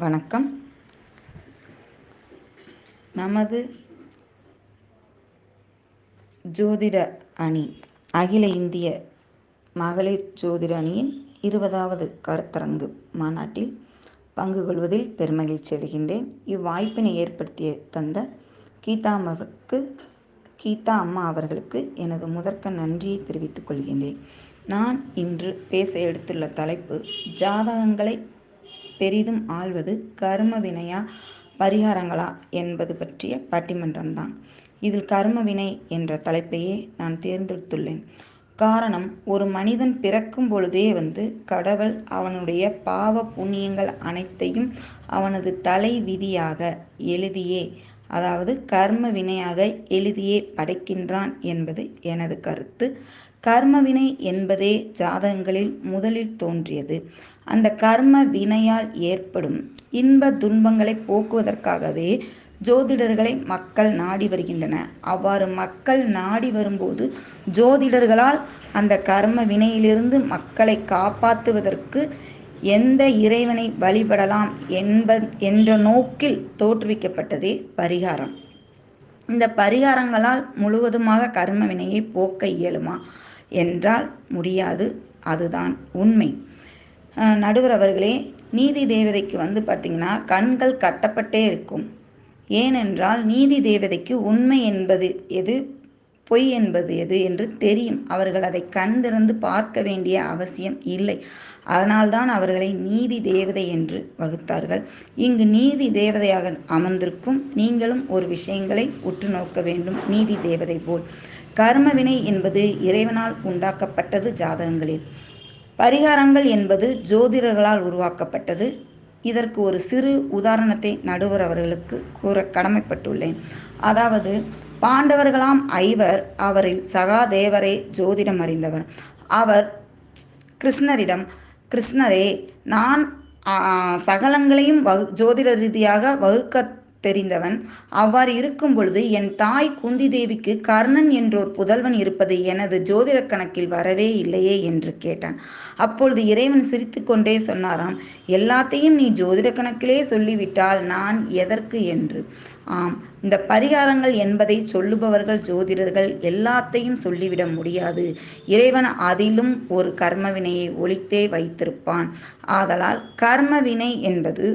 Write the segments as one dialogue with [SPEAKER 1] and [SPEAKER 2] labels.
[SPEAKER 1] வணக்கம். நமது ஜோதிட அணி அகில இந்திய மகளிர் ஜோதிட அணியின் இருபதாவது கருத்தரங்கு மாநாட்டில் பங்கு கொள்வதில் பெருமகிழ்ச்சி அடைகின்றேன். இவ்வாய்ப்பினை ஏற்படுத்திய தந்த கீதா அம்மாவுக்கு கீதா அம்மா அவர்களுக்கு எனது முதற்க நன்றியை தெரிவித்துக் கொள்கின்றேன். நான் இன்று பேச எடுத்துள்ள தலைப்பு ஜாதகங்களை பெரிதும் ஆள்வது கர்ம வினையா பரிகாரங்களா என்பது பற்றிய பட்டிமன்றம்தான். இதில் கர்ம வினை என்ற தலைப்பையே நான் தேர்ந்தெடுத்துள்ளேன். காரணம் ஒரு மனிதன் பிறக்கும் பொழுதே வந்து கடவுள் அவனுடைய பாவ புண்ணியங்கள் அனைத்தையும் அவனது தலை விதியாக எழுதியே அதாவது கர்ம வினையாக எழுதியே படைக்கின்றான் என்பது எனது கருத்து. கர்மவினை என்பதே ஜாதகங்களில் முதலில் தோன்றியது. அந்த கர்ம வினையால் ஏற்படும் இன்ப துன்பங்களை போக்குவதற்காகவே ஜோதிடர்களை மக்கள் நாடி வருகின்றன. அவ்வாறு மக்கள் நாடி வரும்போது ஜோதிடர்களால் அந்த கர்ம வினையிலிருந்து மக்களை காப்பாற்றுவதற்கு எந்த இறைவனை வழிபடலாம் என்ப என்ற நோக்கில் தோற்றுவிக்கப்பட்டதே பரிகாரம். இந்த பரிகாரங்களால் முழுவதுமாக கர்ம வினையை போக்க இயலுமா? என்றால் முடியாது. அதுதான் உண்மை. நடுவர் அவர்களே நீதி தேவதைக்கு வந்து பார்த்திங்கன்னா கண்கள் கட்டப்பட்டே இருக்கும். ஏனென்றால் நீதி தேவதைக்கு உண்மை என்பது எது? பொய் என்பது எது என்று தெரியும். அவர்கள் அதை கண்திறந்து பார்க்க வேண்டிய அவசியம் இல்லை. அதனால்தான் அவர்களை நீதி தேவதை என்று வகுத்தார்கள். இங்கு நீதி தேவதையாக அமர்ந்திருக்கும் நீங்களும் ஒரு விஷயங்களை உற்று நோக்க வேண்டும். நீதி தேவதை போல். கர்மவினை என்பது இறைவனால் உண்டாக்கப்பட்டது ஜாதகங்களில். பரிகாரங்கள் என்பது ஜோதிடர்களால் உருவாக்கப்பட்டது. இதற்கு ஒரு சிறு உதாரணத்தை நடுவர் அவர்களுக்கு கூற கடமைப்பட்டுள்ளேன். அதாவது பாண்டவர்களாம் ஐவர் அவரில் சகாதேவரே ஜோதிடம் அறிந்தவர். அவர் கிருஷ்ணரிடம் கிருஷ்ணரே நான் சகலங்களையும் வகு ஜோதிட ரீதியாக வகுக்க தெரிந்தவன். அவ்வாறு இருக்கும் பொழுது என் தாய் குந்தி தேவிக்கு கர்ணன் என்றோர் புதல்வன் இருப்பது எனது ஜோதிட கணக்கில் வரவே இல்லையே என்று கேட்டான். அப்பொழுது இறைவன் சிரித்து கொண்டே சொன்னாராம் எல்லாத்தையும் நீ ஜோதிட கணக்கிலே சொல்லிவிட்டால் நான் எதற்கு என்று? ஆம் இந்த பரிகாரங்கள் என்பதை சொல்லுபவர்கள் ஜோதிடர்கள் எல்லாத்தையும் சொல்லிவிட முடியாது. இறைவன் அதிலும் ஒரு கர்மவினையை ஒழித்தே வைத்திருப்பான். ஆதலால் கர்மவினை என்பது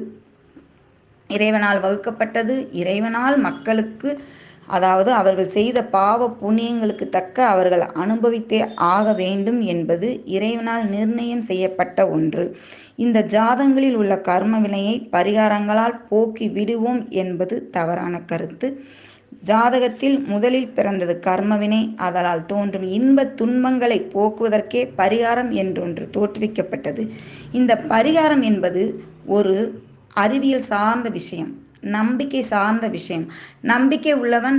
[SPEAKER 1] இறைவனால் வகுக்கப்பட்டது. இறைவனால் மக்களுக்கு அதாவது அவர்கள் செய்த பாவ புண்ணியங்களுக்கு தக்க அவர்கள் அனுபவித்தே ஆக வேண்டும் என்பது இறைவனால் நிர்ணயம் செய்யப்பட்ட ஒன்று. இந்த ஜாதங்களில் உள்ள கர்ம வினையை பரிகாரங்களால் போக்கி விடுவோம் என்பது தவறான கருத்து. ஜாதகத்தில் முதலில் பிறந்தது கர்மவினை அதனால் தோன்றும் இன்ப துன்பங்களை போக்குவதற்கே பரிகாரம் என்றொன்று தோற்றுவிக்கப்பட்டது. இந்த பரிகாரம் என்பது ஒரு அறிவியல் சார்ந்த விஷயம் நம்பிக்கை சார்ந்த விஷயம். நம்பிக்கை உள்ளவன்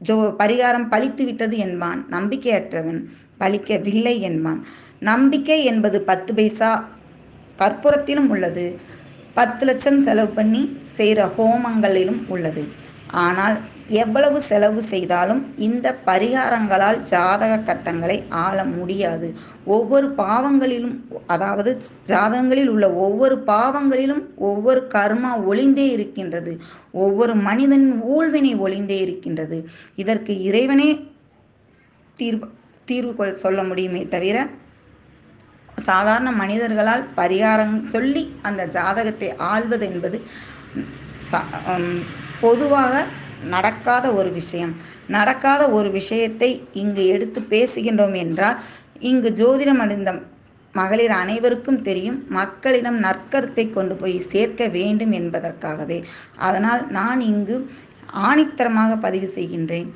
[SPEAKER 1] ஜோ பரிகாரம் பழித்து விட்டது என்பான். நம்பிக்கையற்றவன் பழிக்கவில்லை என்பான். நம்பிக்கை என்பது பத்து பைசா கற்பூரத்திலும் உள்ளது. பத்து லட்சம் செலவு பண்ணி செய்கிற ஹோமங்களிலும் உள்ளது. ஆனால் எவ்வளவு செலவு செய்தாலும் இந்த பரிகாரங்களால் ஜாதக கட்டங்களை ஆள முடியாது. ஒவ்வொரு பாவங்களிலும் அதாவது ஜாதகங்களில் உள்ள ஒவ்வொரு பாவங்களிலும் ஒவ்வொரு கர்மா ஒளிந்தே இருக்கின்றது. ஒவ்வொரு மனிதனின் ஊழ்வினை ஒளிந்தே இருக்கின்றது. இதற்கு இறைவனே தீர்வு தீர்வு சொல்ல முடியுமே தவிர சாதாரண மனிதர்களால் பரிகாரம் சொல்லி அந்த ஜாதகத்தை ஆள்வது என்பது பொதுவாக நடக்காத ஒரு விஷயம். நடக்காத ஒரு விஷயத்தை இங்கு எடுத்து பேசுகின்றோம் என்றால் இங்கு ஜோதிடம் அடைந்த மகளிர் அனைவருக்கும் தெரியும் மக்களிடம் நற்கருத்தை கொண்டு போய் சேர்க்க வேண்டும் என்பதற்காகவே. அதனால் நான் இங்கு ஆணித்தரமாக பதிவு செய்கின்றேன்.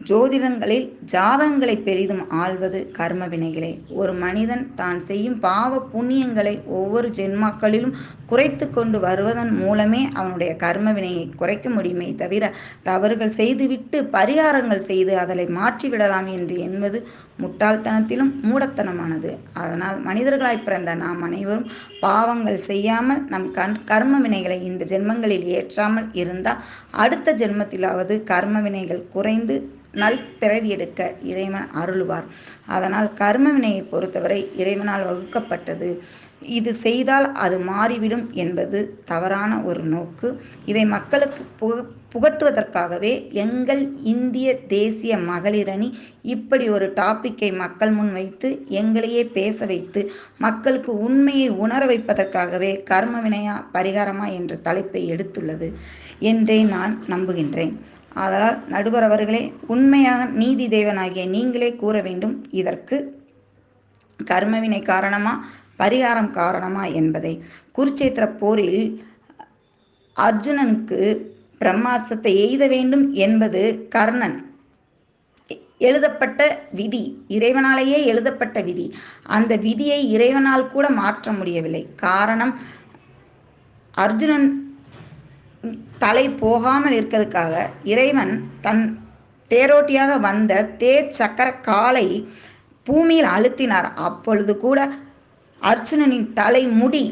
[SPEAKER 1] ஜோதிடங்களில் ஜாதகங்களை பெரிதும் ஆள்வது கர்ம வினைகளே. ஒரு மனிதன் தான் செய்யும் பாவ புண்ணியங்களை ஒவ்வொரு ஜென்மாக்களிலும் குறைத்து கொண்டு வருவதன் மூலமே அவனுடைய கர்ம வினையை குறைக்க முடியுமே தவிர தவறுகள் செய்துவிட்டு பரிகாரங்கள் செய்து அதனை மாற்றிவிடலாம் என்று என்பது முட்டாள்தனத்திலும் மூடத்தனமானது. அதனால் மனிதர்களாய் பிறந்த நாம் அனைவரும் பாவங்கள் செய்யாமல் நம் கண் கர்ம வினைகளை இந்த ஜென்மங்களில் ஏற்றாமல் இருந்தால் அடுத்த ஜென்மத்திலாவது கர்ம வினைகள் குறைந்து நல் பிறவி எடுக்க இறைவன் அருளுவார். அதனால் கர்ம வினையை பொறுத்தவரை இறைவனால் வகுக்கப்பட்டது. இது செய்தால் அது மாறிவிடும் என்பது தவறான ஒரு நோக்கு. இதை மக்களுக்கு புக புகட்டுவதற்காகவே எங்கள் இந்திய தேசிய மகளிரணி இப்படி ஒரு டாப்பிக்கை மக்கள் முன் வைத்து எங்களையே பேச வைத்து மக்களுக்கு உண்மையை உணர வைப்பதற்காகவே கர்ம வினையா பரிகாரமா என்ற தலைப்பை எடுத்துள்ளது என்றே நான் நம்புகின்றேன். அதனால் நடுவர் அவர்களே உண்மையாக நீதி தேவனாகிய நீங்களே கூற வேண்டும். இதற்கு கர்மவினை காரணமாக பரிகாரம் காரணமா என்பதை. குருச்சேத்திர போரில் அர்ஜுனனுக்கு பிரம்மாஸ்திரத்தை எய்த வேண்டும் என்பது கர்ணன். எழுதப்பட்ட விதி இறைவனாலேயே எழுதப்பட்ட விதி. அந்த விதியை இறைவனால் கூட மாற்ற முடியவில்லை. காரணம் அர்ஜுனன் தலை போகாமல் இருக்கிறதுக்காக இறைவன் தன் தேரோட்டியாக வந்த தேர் சக்கர காலை பூமியில் அழுத்தினார். அப்பொழுது கூட அர்ஜுனனின் தலை முடி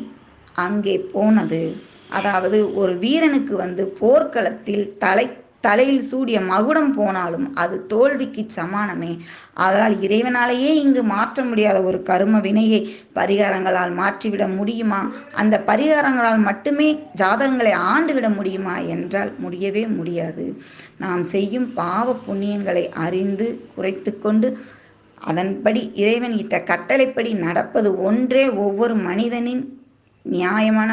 [SPEAKER 1] அங்கே போனது. அதாவது ஒரு வீரனுக்கு வந்து போர்க்களத்தில் தலை தலையில் சூடிய மகுடம் போனாலும் அது தோல்விக்கு சமானமே. அதனால் இறைவனாலேயே இங்கு மாற்ற முடியாத ஒரு கரும வினையை பரிகாரங்களால் மாற்றிவிட முடியுமா? அந்த பரிகாரங்களால் மட்டுமே ஜாதகங்களை ஆண்டுவிட முடியுமா என்றால் முடியவே முடியாது. நாம் செய்யும் பாவ புண்ணியங்களை அறிந்து குறைத்து கொண்டு அதன்படி இறைவன் இட்ட கட்டளைப்படி நடப்பது ஒன்றே ஒவ்வொரு மனிதனின் நியாயமான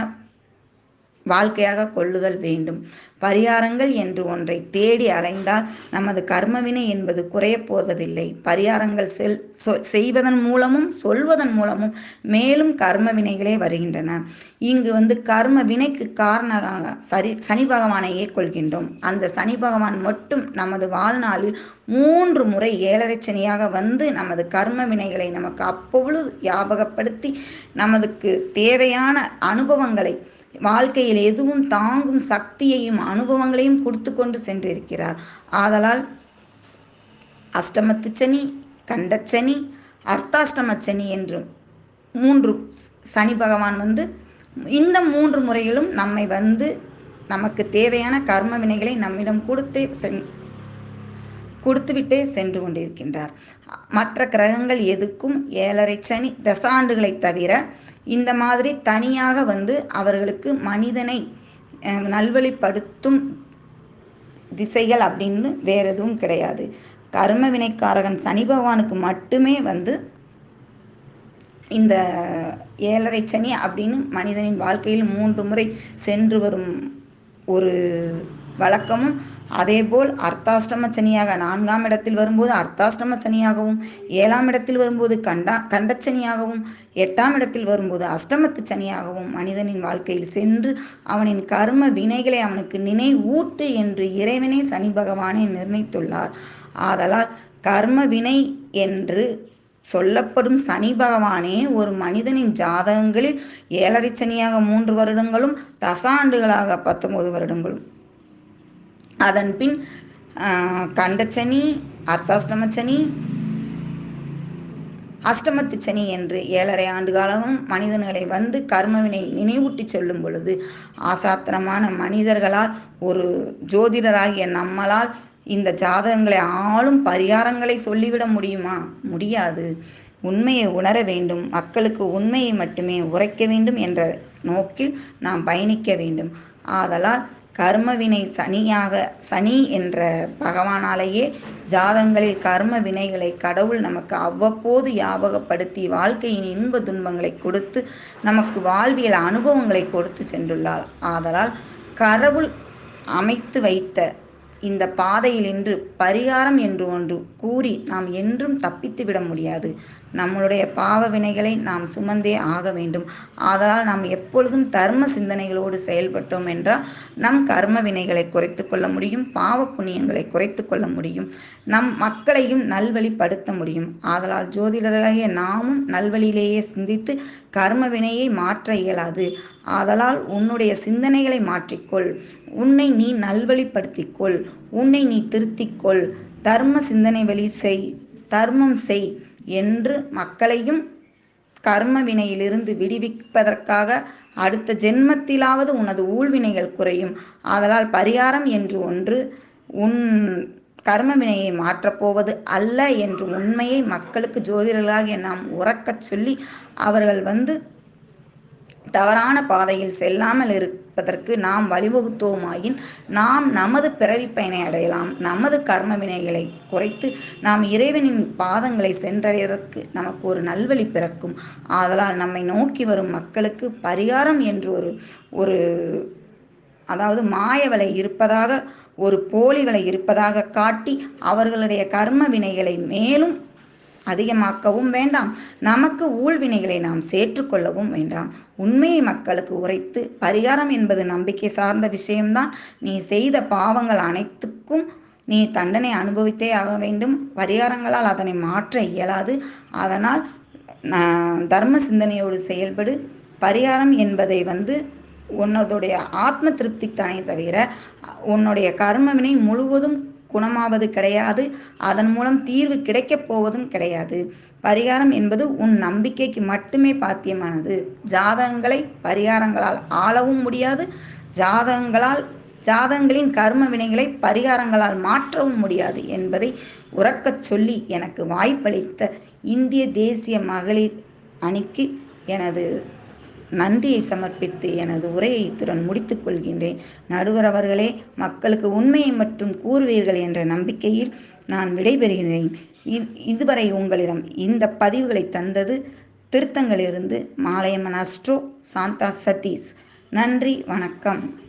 [SPEAKER 1] வாழ்க்கையாக கொள்ளுதல் வேண்டும். பரிகாரங்கள் என்று ஒன்றை தேடி அலைந்தால் நமது கர்மவினை என்பது குறையப் போவதில்லை. பரிகாரங்கள் செல் செய்வதன் மூலமும் சொல்வதன் மூலமும் மேலும் கர்ம வினைகளே வருகின்றன. இங்கு வந்து கர்ம வினைக்கு காரணமாக சரி சனி பகவானையே கொள்கின்றோம் அந்த சனி பகவான் மட்டும் நமது வாழ்நாளில் மூன்று முறை ஏழரை சனியாக வந்து நமது கர்ம வினைகளை நமக்கு அப்பொழுது ஞாபகப்படுத்தி நமதுக்கு தேவையான அனுபவங்களை வாழ்க்கையில் எதுவும் தாங்கும் சக்தியையும் அனுபவங்களையும் கொடுத்து கொண்டு சென்றிருக்கிறார். ஆதலால் அஷ்டமத்து சனி கண்டச்சனி அர்த்தாஷ்டம சனி என்று மூன்று சனி பகவான் வந்து இந்த மூன்று முறைகளும் நம்மை வந்து நமக்கு தேவையான கர்ம வினைகளை நம்மிடம் கொடுத்து சென் கொடுத்துவிட்டே சென்று கொண்டிருக்கின்றார். மற்ற கிரகங்கள் எதுக்கும் ஏழரை சனி தசாண்டுகளை தவிர இந்த மாதிரி தனியாக வந்து அவர்களுக்கு மனிதனை நல்வழிப்படுத்தும் திசைகள் அப்படின்னு வேற எதுவும் கிடையாது. கர்ம வினைக்காரகன் சனி பகவானுக்கு மட்டுமே வந்து இந்த ஏழரை சனி அப்படின்னு மனிதனின் வாழ்க்கையில் மூன்று முறை சென்று வரும் ஒரு வழக்கமும் அதேபோல் அர்த்தாஷ்டம சனியாக நான்காம் இடத்தில் வரும்போது அர்த்தாஷ்டம சனியாகவும் ஏழாம் இடத்தில் வரும்போது கண்டா கண்டச்சனியாகவும் எட்டாம் இடத்தில் வரும்போது அஷ்டமத்து சனியாகவும் மனிதனின் வாழ்க்கையில் சென்று அவனின் கர்ம வினைகளை அவனுக்கு நினைவூட்டு என்று இறைவனே சனி பகவானே நிர்ணயித்துள்ளார். ஆதலால் கர்ம வினை என்று சொல்லப்படும் சனி பகவானே ஒரு மனிதனின் ஜாதகங்களில் ஏழரை சனியாக மூன்று வருடங்களும் தசாண்டுகளாக பத்தொன்பது வருடங்களும். அதன் பின் கண்டச்சனி அர்த்தாஷ்டம சனி அஷ்டமத்து சனி என்று ஏழரை ஆண்டு காலமும் மனிதர்களை வந்து கர்மவினை நினைவூட்டி சொல்லும் பொழுது ஆசாத்திரமான மனிதர்களால் ஒரு ஜோதிடராகிய நம்மளால் இந்த ஜாதகங்களை ஆளும் பரிகாரங்களை சொல்லிவிட முடியுமா? முடியாது. உண்மையை உணர வேண்டும். மக்களுக்கு உண்மையை மட்டுமே உரைக்க வேண்டும் என்ற நோக்கில் நாம் பயணிக்க வேண்டும். ஆதலால் கர்மவினை சனியாக சனி என்ற பகவானாலேயே ஜாதங்களில் கர்ம வினைகளை கடவுள் நமக்கு அவ்வப்போது ஞாபகப்படுத்தி வாழ்க்கையின் இன்ப துன்பங்களை கொடுத்து நமக்கு வாழ்வியல் அனுபவங்களை கொடுத்து சென்றுள்ளார். ஆதலால் கடவுள் அமைத்து வைத்த இந்த பாதையில் இன்று பரிகாரம் என்று ஒன்று கூறி நாம் என்றும் தப்பித்து விட முடியாது. நம்மளுடைய பாவ வினைகளை நாம் சுமந்தே ஆக வேண்டும். ஆதலால் நாம் எப்பொழுதும் தர்ம சிந்தனைகளோடு செயல்பட்டோம் என்றால் நம் கர்ம வினைகளை குறைத்து கொள்ள முடியும் பாவ புண்ணியங்களை குறைத்து கொள்ள முடியும் நம் மக்களையும் நல்வழிப்படுத்த முடியும். ஆதலால் ஜோதிடராகிய நாமும் நல்வழியிலேயே சிந்தித்து கர்ம வினையை மாற்ற இயலாது. ஆதலால் உன்னுடைய சிந்தனைகளை மாற்றிக்கொள். உன்னை நீ நல்வழிப்படுத்திக்கொள். உன்னை நீ திருத்திக்கொள். தர்ம சிந்தனை வழி செய். தர்மம் செய். என்று மக்களையும் கர்ம வினையிலிருந்து விடுவிப்பதற்காக அடுத்த ஜென்மத்திலாவது உனது ஊழ்வினைகள் குறையும். ஆதலால் பரிகாரம் என்று ஒன்று உன் கர்ம வினையை மாற்றப்போவது அல்ல என்று உண்மையை மக்களுக்கு ஜோதிடர்களாகிய நாம் உறக்கச் சொல்லி அவர்கள் வந்து தவறான பாதையில் செல்லாமல் இருப்பதற்கு நாம் வழிவகுத்தோமாயின் நாம் நமது பிறவி பயனை அடையலாம். நமது கர்ம வினைகளை குறைத்து நாம் இறைவனின் பாதங்களை சென்றடைவதற்கு நமக்கு ஒரு நல்வழி பிறக்கும். ஆதலால் நம்மை நோக்கி வரும் மக்களுக்கு பரிகாரம் என்று ஒரு ஒரு அதாவது மாயவலை இருப்பதாக ஒரு போலி வலை இருப்பதாக காட்டி அவர்களுடைய கர்ம வினைகளை மேலும் அதிகமாக்கவும் வேண்டாம். நமக்கு ஊழ்வினைகளை நாம் சேற்றுக்கொள்ளவும் வேண்டாம். உண்மையை மக்களுக்கு உரைத்து பரிகாரம் என்பது நம்பிக்கை சார்ந்த விஷயம்தான். நீ செய்த பாவங்கள் அனைத்துக்கும் நீ தண்டனை அனுபவித்தே ஆக வேண்டும். பரிகாரங்களால் அதனை மாற்ற இயலாது. அதனால் தர்ம சிந்தனையோடு செயல்படு. பரிகாரம் என்பதை வந்து உன்னதுடைய ஆத்ம திருப்தித்தானே தவிர உன்னுடைய கர்மவினை முழுவதும் குணமாவது கிடையாது. அதன் மூலம் தீர்வு கிடைக்கப் போவதும் கிடையாது. பரிகாரம் என்பது உன் நம்பிக்கைக்கு மட்டுமே பாத்தியமானது. ஜாதகங்களை பரிகாரங்களால் ஆளவும் முடியாது. ஜாதகங்களால் ஜாதகங்களின் கர்ம வினைகளை பரிகாரங்களால் மாற்றவும் முடியாது என்பதை உறக்கச் சொல்லி எனக்கு வாய்ப்பளித்த இந்திய தேசிய மகளிர் அணிக்கு எனது நன்றியை சமர்ப்பித்து எனது உரையை இத்துடன் முடித்துக் கொள்கின்றேன். நடுவர் அவர்களே மக்களுக்கு உண்மையை மட்டும் கூறுவீர்கள் என்ற நம்பிக்கையில் நான் விடைபெறுகிறேன். இதுவரை உங்களிடம் இந்த பதிவுகளை தந்தது திருத்தங்களிலிருந்து மாலையம்மன் அஸ்ட்ரோ சாந்தா சதீஷ். நன்றி வணக்கம்.